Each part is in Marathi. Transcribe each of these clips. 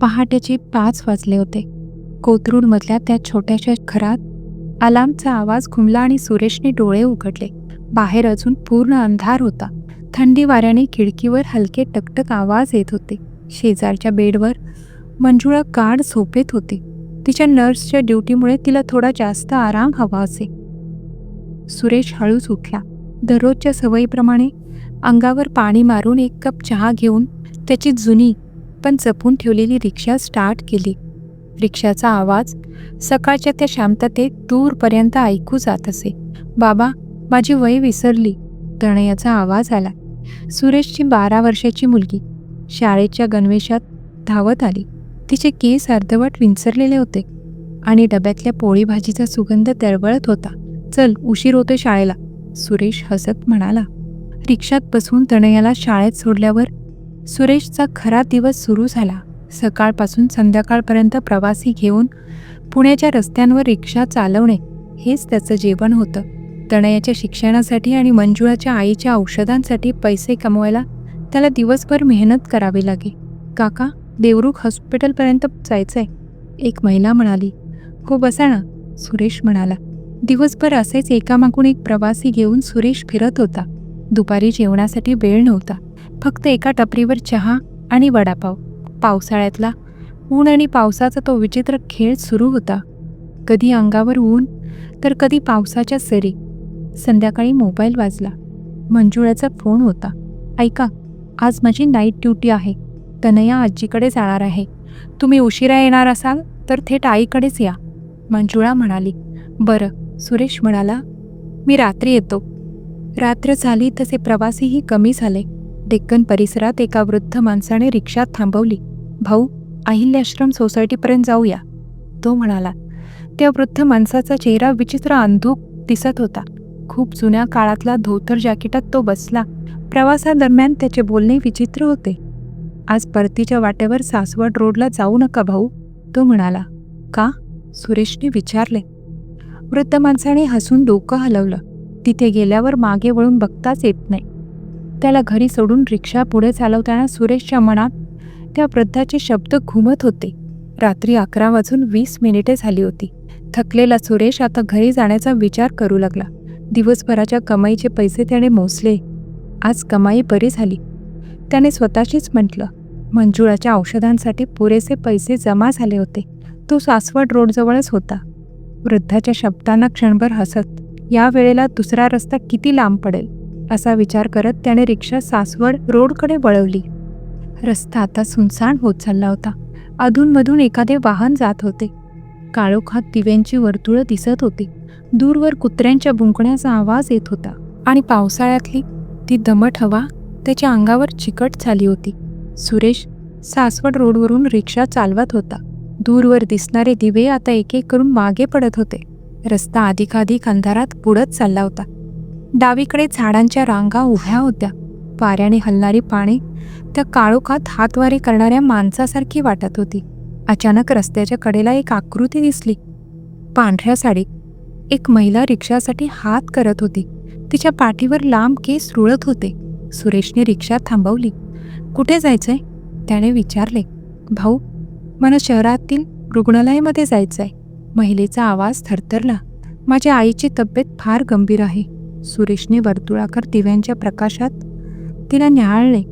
पहाटेचे पाच वाजले होते. कोथरूडमधल्या त्या छोट्याशा घरात अलार्मचा आवाज घुमला आणि सुरेशने डोळे उघडले. बाहेर अजून पूर्ण अंधार होता. थंडी वाऱ्याने खिडकीवर हलके टकटक आवाज येत होते. शेजारच्या बेडवर मंजुळा गाढ झोपेत होती. तिच्या नर्सच्या ड्युटीमुळे तिला थोडा जास्त आराम हवा असे. सुरेश हळूच उठला. दररोजच्या सवयीप्रमाणे अंगावर पाणी मारून एक कप चहा घेऊन त्याची जुनी पण जपून ठेवलेली रिक्षा स्टार्ट केली. रिक्षाचा आवाज सकाळच्या त्या शांततेत दूरपर्यंत ऐकू जात असे. बाबा माझी वय विसरली. तणयाचा आवाज आला. सुरेशची बारा वर्षाची मुलगी शाळेच्या गणवेशात धावत आली. तिचे केस अर्धवट विंचरलेले होते आणि डब्यातल्या पोळी भाजीचा सुगंध दरवळत होता. चल उशीर होतो शाळेला. सुरेश हसत म्हणाला. रिक्षात बसून तणयाला शाळेत सोडल्यावर सुरेशचा खरा दिवस सुरू झाला. सकाळपासून संध्याकाळपर्यंत प्रवासी घेऊन पुण्याच्या रस्त्यांवर रिक्षा चालवणे हेच त्याचं जेवण होतं. तणयाच्या शिक्षणासाठी आणि मंजुळाच्या आईच्या औषधांसाठी पैसे कमवायला त्याला दिवसभर मेहनत करावी लागे. काका देवरुख हॉस्पिटलपर्यंत जायचंय. एक महिला म्हणाली. हो बसा ना सुरेश म्हणाला. दिवसभर असेच एकामागून एक प्रवासी घेऊन सुरेश फिरत होता. दुपारी जेवणासाठी वेळ नव्हता. फक्त एका टपरीवर चहा आणि वडापाव. पावसाळ्यातला ऊन आणि पावसाचा तो विचित्र खेळ सुरू होता. कधी अंगावर ऊन तर कधी पावसाच्या सरी. संध्याकाळी मोबाईल वाजला. मंजुळाचा फोन होता. ऐका आज माझी नाईट ड्युटी आहे. तनया आजीकडे जाणार आहे. तुम्ही उशिरा येणार असाल तर थेट आईकडेच या. मंजुळा म्हणाली. बरं सुरेश म्हणाला. मी रात्री येतो. रात्र झाली तसे प्रवासीही कमी झाले. डेक्कन परिसरात एका वृद्ध माणसाने रिक्षा थांबवली. भाऊ अहिल्याश्रम सोसायटीपर्यंत जाऊया. तो म्हणाला. त्या वृद्ध माणसाचा चेहरा विचित्र अंधूक दिसत होता. खूप जुन्या काळातला धोतर जॅकेटात तो बसला. प्रवासादरम्यान त्याचे बोलणे विचित्र होते. आज परतीच्या वाटेवर सासवड रोडला जाऊ नका भाऊ तो म्हणाला. का? सुरेशने विचारले. वृद्ध माणसाने हसून डोकं हलवलं. तिथे गेल्यावर मागे वळून बघताच येत नाही. त्याला घरी सोडून रिक्षा पुढे चालवताना सुरेशच्या मनात त्या वृद्धाचे शब्द घुमत होते. रात्री अकरा वाजून वीस मिनिटे झाली होती. थकलेला सुरेश आता घरी जाण्याचा विचार करू लागला. दिवसभराच्या कमाईचे पैसे त्याने मोजले. आज कमाई बरी झाली. त्याने स्वतःशीच म्हटलं मंजुळाच्या औषधांसाठी पुरेसे पैसे जमा झाले होते. तो सासवड रोडजवळच होता. वृद्धाच्या शब्दांना क्षणभर हसत या वेळेला दुसरा रस्ता किती लांब पडेल? असा विचार करत त्याने रिक्षा सासवड रोडकडे वळवली. रस्ता आता सुनसान होत चालला होता. अधूनमधून एखादे वाहन जात होते. काळोखात दिव्यांची वर्तुळं दिसत होती. दूरवर कुत्र्यांच्या बुंकण्याचा आवाज येत होता. आणि पावसाळ्यातली ती दमट हवा त्याच्या अंगावर चिकट झाली होती. सुरेश सासवड रोडवरून रिक्षा चालवत होता. दूरवर दिसणारे दिवे आता एक एक करून मागे पडत होते. रस्ता अधिकाधिक अंधारात बुडत चालला होता. डावीकडे झाडांच्या रांगा उभ्या होत्या. वाऱ्याने हलणारी पाने त्या काळोखात हातवारे करणाऱ्या माणसासारखी वाटत होती. अचानक रस्त्याच्या कडेला एक आकृती दिसली. पांढऱ्या साडीत एक महिला रिक्षासाठी हात करत होती. तिच्या पाठीवर लांब केस रुळत होते. सुरेशने रिक्षा थांबवली. कुठे जायचंय? त्याने विचारले. भाऊ मला शहरातील रुग्णालयामध्ये जायचंय. महिलेचा आवाज थरथरला. माझ्या आईची तब्येत फार गंभीर आहे. सुरेशने वर्तुळाकार दिव्यांच्या प्रकाशात तिला न्याहाळले.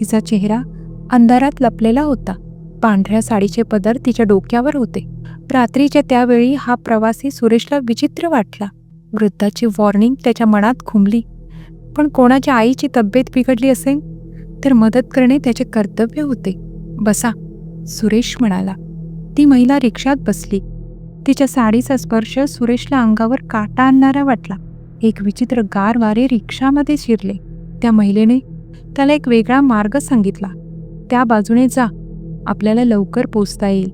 तिचा चेहरा अंधारात लपलेला होता. पांढऱ्या साडीचे पदर तिच्या डोक्यावर होते. रात्रीच्या त्यावेळी हा प्रवासी सुरेशला विचित्र वाटला. वृद्धाची वॉर्निंग त्याच्या मनात खुंबली पण कोणाच्या आईची तब्येत बिघडली असेल तर मदत करणे त्याचे कर्तव्य होते. बसा सुरेश म्हणाला. ती महिला रिक्षात बसली. तिच्या साडीचा स्पर्श सुरेशला अंगावर काटा आणणारा वाटला. एक विचित्र गार वारे रिक्षामध्ये शिरले. त्या महिलेने त्याला एक वेगळा मार्ग सांगितला. त्या बाजूने जा. आपल्याला लवकर पोचता येईल.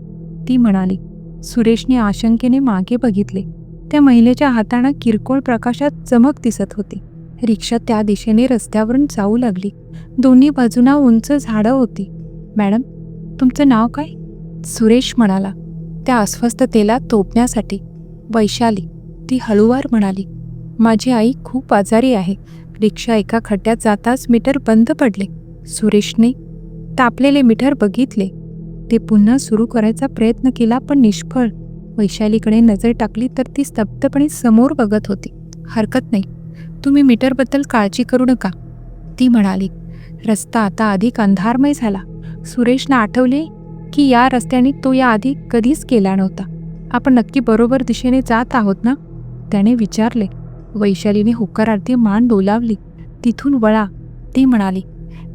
ती म्हणाली. सुरेशने आशंकेने मागे बघितले. त्या महिलेच्या हाताना किरकोळ प्रकाशात चमक दिसत होती. रिक्षा त्या दिशेने रस्त्यावरून जाऊ लागली. दोन्ही बाजूना उंच झाडं होती. मॅडम तुमचं नाव काय? सुरेश म्हणाला. त्या अस्वस्थतेला तोपण्यासाठी. वैशाली. ती हळूवार म्हणाली. माझी आई खूप आजारी आहे. रिक्षा एका खड्ड्यात जाताच मीटर बंद पडले. सुरेशने तापलेले मीटर बघितले. ते पुन्हा सुरू करायचा प्रयत्न केला पण निष्फळ. वैशालीकडे नजर टाकली तर ती स्तब्धपणे समोर बघत होती. हरकत नाही. तुम्ही मीटरबद्दल काळजी करू नका. ती म्हणाली. रस्ता आता अधिक अंधारमय झाला. सुरेशला आठवले की या रस्त्याने तो याआधी कधीच गेला नव्हता. आपण नक्की बरोबर दिशेने जात आहोत ना? त्याने विचारले. वैशालीने होकारार्थी मान डोलावली. तिथून वळा ती म्हणाली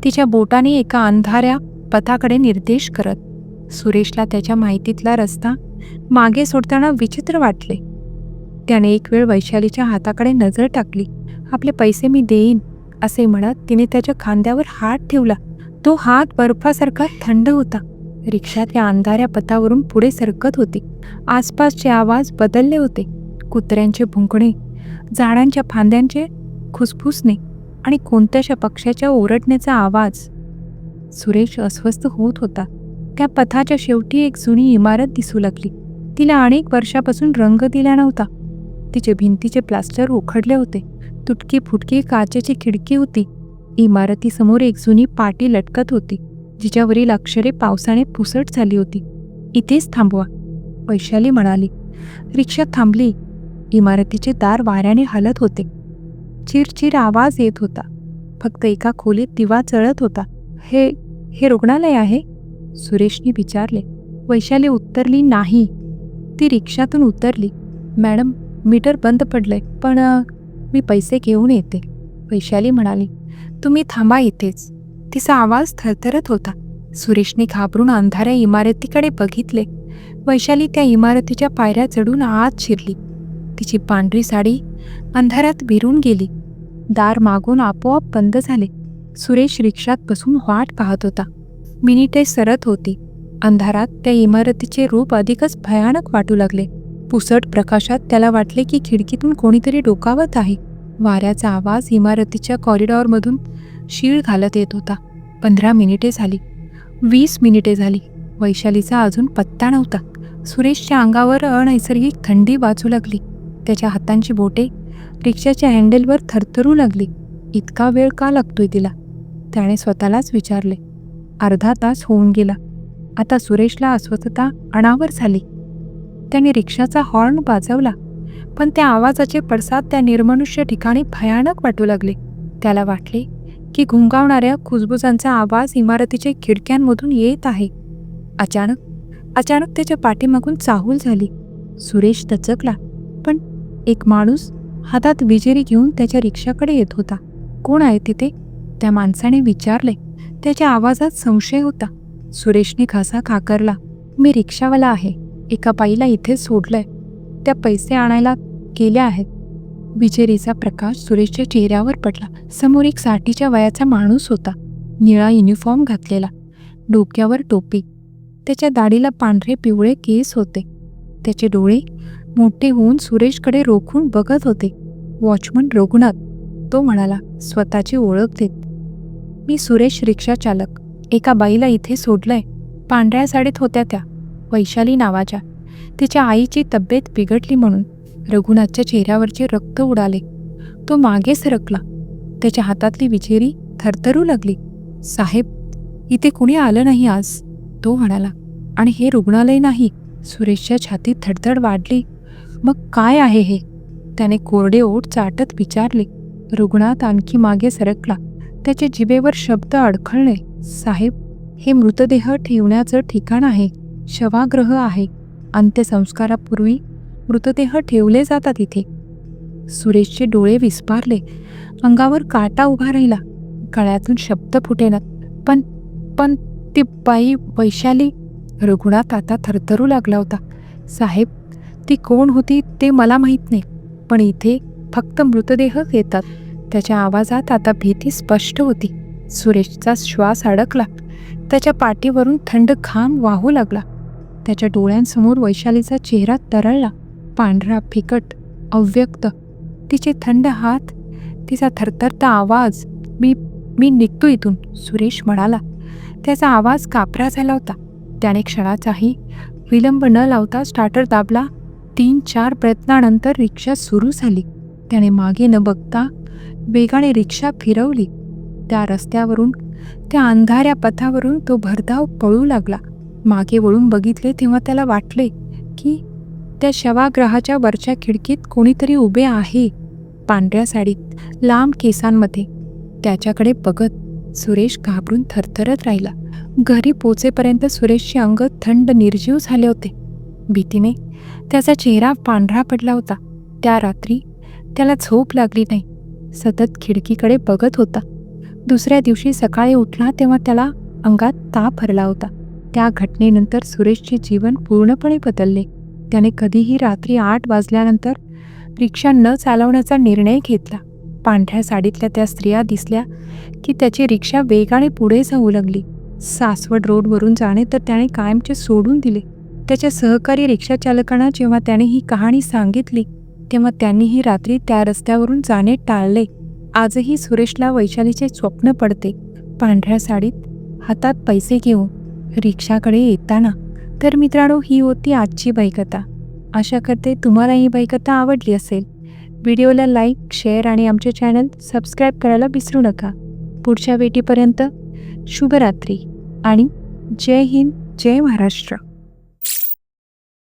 तिच्या बोटाने एका अंधाऱ्या पथाकडे निर्देश करत. सुरेशला त्याच्या माहितीतला रस्ता मागे सोडताना विचित्र वाटले. त्याने एक वेळ वैशालीच्या हाताकडे नजर टाकली. आपले पैसे मी देईन असे म्हणत तिने त्याच्या खांद्यावर हात ठेवला. तो हात बर्फासारखा थंड होता. रिक्षा त्या अंधाऱ्या पथावरून पुढे सरकत होती. आसपासचे आवाज बदलले होते. कुत्र्यांचे भुंकणे झाडांच्या फांद्यांचे खुसफुसणे आणि कोणत्याशा पक्ष्याच्या ओरडण्याचा आवाज. सुरेश अस्वस्थ होत होता. त्या पथाच्या शेवटी एक जुनी इमारत दिसू लागली. तिला अनेक वर्षापासून रंग दिला नव्हता. तिचे भिंतीचे प्लास्टर उखडले होते. तुटकी फुटकी काचेची खिडकी होती. इमारतीसमोर एक जुनी पाटी लटकत होती जिच्यावरील अक्षरे पावसाने पुसट झाली होती. इथेच थांबवा वैशाली म्हणाली. रिक्षा थांबली. इमारतीचे दार वाऱ्याने हलत होते. चिरचिर आवाज येत होता. फक्त एका खोलीत दिवा चळत होता. हे हे रुग्णालय आहे? सुरेशने विचारले. वैशाली उत्तरली नाही. ती रिक्षातून उतरली. मॅडम मीटर बंद पडलंय पण मी पैसे घेऊन येते. वैशाली म्हणाली तुम्ही थांबा इथेच. तिचा आवाज थरथरत होता. सुरेशने घाबरून अंधाऱ्या इमारतीकडे बघितले. वैशाली त्या इमारतीच्या पायऱ्या चढून आत शिरली. तिची पांढरी साडी अंधारात विरून गेली. दार मागून आपोआप बंद झाले. सुरेश रिक्षात बसून वाट पाहत होता. मिनिटे सरत होती. अंधारात त्या इमारतीचे रूप अधिकच भयानक वाटू लागले. पुसट प्रकाशात त्याला वाटले की खिडकीतून कोणीतरी डोकावत आहे. वाऱ्याचा आवाज इमारतीच्या कॉरिडॉरमधून शीळ घालत येत होता. पंधरा मिनिटे झाली. वीस मिनिटे झाली. वैशालीचा अजून पत्ता नव्हता. सुरेशच्या अंगावर अनैसर्गिक थंडी वाचू लागली. त्याच्या हातांची बोटे रिक्षाच्या हँडलवर थरथरू लागली. इतका वेळ का लागतोय तिला? त्याने स्वतःलाच विचारले. अर्धा तास होऊन गेला. आता सुरेशला अस्वस्थता अनावर झाली. त्याने रिक्षाचा हॉर्न वाजवला पण त्या आवाजाचे पडसाद त्या निर्मनुष्य ठिकाणी भयानक वाटू लागले. त्याला वाटले की घुंगावणाऱ्या खुजबुजांचा आवाज इमारतीच्या खिडक्यांमधून येत आहे. अचानक अचानक त्याच्या पाठीमागून चाहूल झाली. सुरेश दचकला. एक माणूस हातात विजेरी घेऊन त्याच्या रिक्षाकडे येत होता. कोण आहे तिथे? त्या माणसाने विचारले. त्याच्या आवाजात संशय होता. सुरेशने घासा खाकरला. मी रिक्षावाला आहे. एका बाईला इथे सोडलंय. त्या पैसे आणायला गेल्या आहेत. विजेरीचा प्रकाश सुरेशच्या चेहऱ्यावर पडला. समोर एक साठीच्या वयाचा माणूस होता. निळा युनिफॉर्म घातलेला. डोक्यावर टोपी. त्याच्या दाढीला पांढरे पिवळे केस होते. त्याचे डोळे मोठे होऊन सुरेशकडे रोखून बघत होते. वॉचमन रघुनाथ तो म्हणाला स्वतःची ओळख देत. मी सुरेश रिक्षा चालक. एका बाईला इथे सोडलंय. पांढऱ्या साडीत होत्या त्या वैशाली नावाच्या. तिच्या आईची तब्येत बिघडली म्हणून रघुनाथच्या चेहऱ्यावरचे रक्त उडाले. तो मागे सरकला. त्याच्या हातातली विजेरी थरथरू लागली. साहेब इथे कुणी आलं नाही आज तो म्हणाला. आणि हे रुग्णालय नाही. सुरेशच्या छातीत धडधड वाढली. मग काय आहे हे? त्याने कोरडे ओठ चाटत विचारले. रुग्णात आणखी मागे सरकला. त्याच्या जिभेवर शब्द अडखळले. साहेब हे मृतदेह ठेवण्याचं ठिकाण आहे. शवाग्रह आहे. अंत्यसंस्कारापूर्वी मृतदेह ठेवले जातात इथे. सुरेशचे डोळे विस्पारले. अंगावर काटा उभा राहिला. गळ्यातून शब्द फुटेनात. पण पण ती बाई वैशाली. रुग्णात आता थरथरू लागला होता. साहेब ती कोण होती ते मला माहीत नाही. पण इथे फक्त मृतदेहच येतात. त्याच्या आवाजात आता भीती स्पष्ट होती. सुरेशचा श्वास अडकला. त्याच्या पाठीवरून थंड घाम वाहू लागला. त्याच्या डोळ्यांसमोर वैशालीचा चेहरा तरळला. पांढरा फिकट अव्यक्त. तिचे थंड हात तिचा थरथरता आवाज. मी मी निघतो इथून सुरेश म्हणाला. त्याचा आवाज कापरा झाला होता. त्याने क्षणाचाही विलंब न लावता स्टार्टर दाबला. तीन चार प्रयत्नानंतर रिक्षा सुरू झाली. त्याने मागे न बघता वेगाने रिक्षा फिरवली. त्या रस्त्यावरून त्या अंधाऱ्या पथावरून तो भरधाव पळू लागला. मागे वळून बघितले तेव्हा त्याला वाटले की त्या शवाग्रहाच्या वरच्या खिडकीत कोणीतरी उभे आहे. पांढऱ्या साडीत लांब केसांमध्ये. त्याच्याकडे बघत सुरेश घाबरून थरथरत राहिला. घरी पोचेपर्यंत सुरेशचे अंग थंड निर्जीव झाले होते. भीतीने त्याचा चेहरा पांढरा पडला होता. त्या रात्री त्याला झोप लागली नाही. सतत खिडकीकडे बघत होता. दुसऱ्या दिवशी सकाळी उठला तेव्हा त्याला अंगात ताप भरला होता. त्या घटनेनंतर सुरेशचे जीवन पूर्णपणे बदलले. त्याने कधीही रात्री आठ वाजल्यानंतर रिक्षा न चालवण्याचा निर्णय घेतला. पांढऱ्या साडीतल्या त्या स्त्रिया दिसल्या की त्याची रिक्षा वेगाने पुढे जाऊ लागली. सासवड रोडवरून जाणे तर त्याने कायमचे सोडून दिले. त्याच्या सहकारी रिक्षाचालकांना जेव्हा त्याने ही कहाणी सांगितली तेव्हा त्यांनीही रात्री त्या रस्त्यावरून जाणे टाळले. आजही सुरेशला वैशालीचे स्वप्न पडते. पांढऱ्या साडीत हातात पैसे घेऊन रिक्षाकडे येताना तर मित्रांनो ही होती आजची बैकथा आशा करते तुम्हाला ही बैकथा आवडली असेल. व्हिडिओला लाईक शेअर आणि आमचे चॅनल सबस्क्राईब करायला विसरू नका. पुढच्या भेटीपर्यंत शुभरात्री आणि जय हिंद जय महाराष्ट्र.